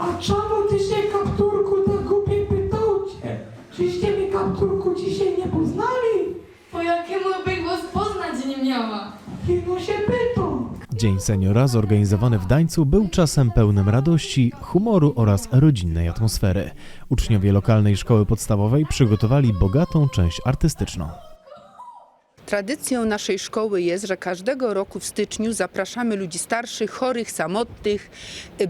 A czemu ty się kapturku tak głupie pytał cię? Czyście mi kapturku dzisiaj nie poznali? Po jakiemu by was poznać nie miała? Jeno się pytał. Dzień Seniora zorganizowany w Gdańcu był czasem pełnym radości, humoru oraz rodzinnej atmosfery. Uczniowie lokalnej szkoły podstawowej przygotowali bogatą część artystyczną. Tradycją naszej szkoły jest, że każdego roku w styczniu zapraszamy ludzi starszych, chorych, samotnych,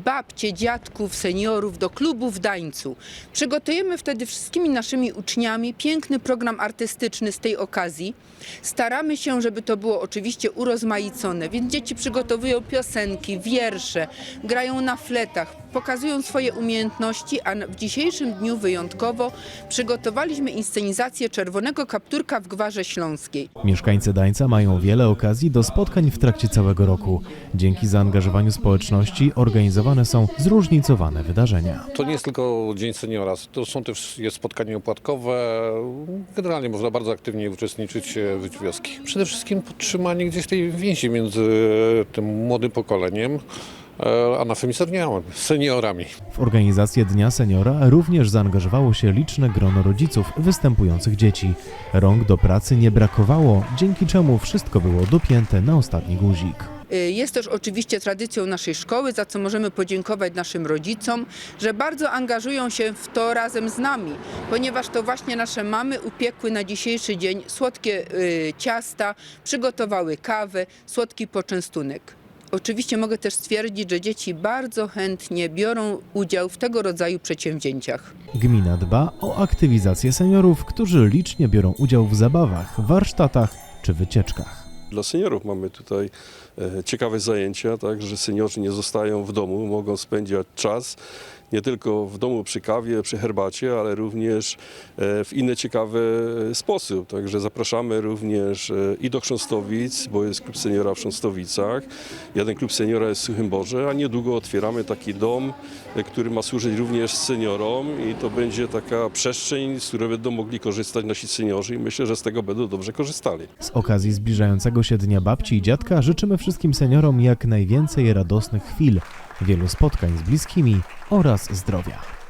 babcie, dziadków, seniorów do klubu w Dańcu. Przygotujemy wtedy wszystkimi naszymi uczniami piękny program artystyczny z tej okazji. Staramy się, żeby to było oczywiście urozmaicone, więc dzieci przygotowują piosenki, wiersze, grają na fletach, pokazują swoje umiejętności, a w dzisiejszym dniu wyjątkowo przygotowaliśmy inscenizację Czerwonego Kapturka w Gwarze Śląskiej. Mieszkańcy Gdańca mają wiele okazji do spotkań w trakcie całego roku. Dzięki zaangażowaniu społeczności organizowane są zróżnicowane wydarzenia. To nie jest tylko Dzień Seniora, to są też jest spotkania opłatkowe. Generalnie można bardzo aktywnie uczestniczyć w życiu wioski. Przede wszystkim podtrzymanie gdzieś tej więzi między tym młodym pokoleniem e, a naszymi seniorami. seniorami. W organizację Dnia Seniora również zaangażowało się liczne grono rodziców występujących dzieci. Rąk do pracy nie brakowało, dzięki czemu wszystko było dopięte na ostatni guzik. Y, Jest też oczywiście tradycją naszej szkoły, za co możemy podziękować naszym rodzicom, że bardzo angażują się w to razem z nami, ponieważ to właśnie nasze mamy upiekły na dzisiejszy dzień słodkie y, ciasta, przygotowały kawę, słodki poczęstunek. Oczywiście mogę też stwierdzić, że dzieci bardzo chętnie biorą udział w tego rodzaju przedsięwzięciach. Gmina dba o aktywizację seniorów, którzy licznie biorą udział w zabawach, warsztatach czy wycieczkach. Dla seniorów mamy tutaj e, ciekawe zajęcia, tak, że seniorzy nie zostają w domu, mogą spędzać czas nie tylko w domu przy kawie, przy herbacie, ale również e, w inny ciekawy sposób. Także zapraszamy również e, i do Chrząstowic, bo jest klub seniora w Chrząstowicach. Jeden klub seniora jest w Suchym Borze, a niedługo otwieramy taki dom, e, który ma służyć również seniorom i to będzie taka przestrzeń, z której będą mogli korzystać nasi seniorzy i myślę, że z tego będą dobrze korzystali. Z okazji zbliżającego się Dnia Babci i Dziadka życzymy wszystkim seniorom jak najwięcej radosnych chwil, wielu spotkań z bliskimi oraz zdrowia.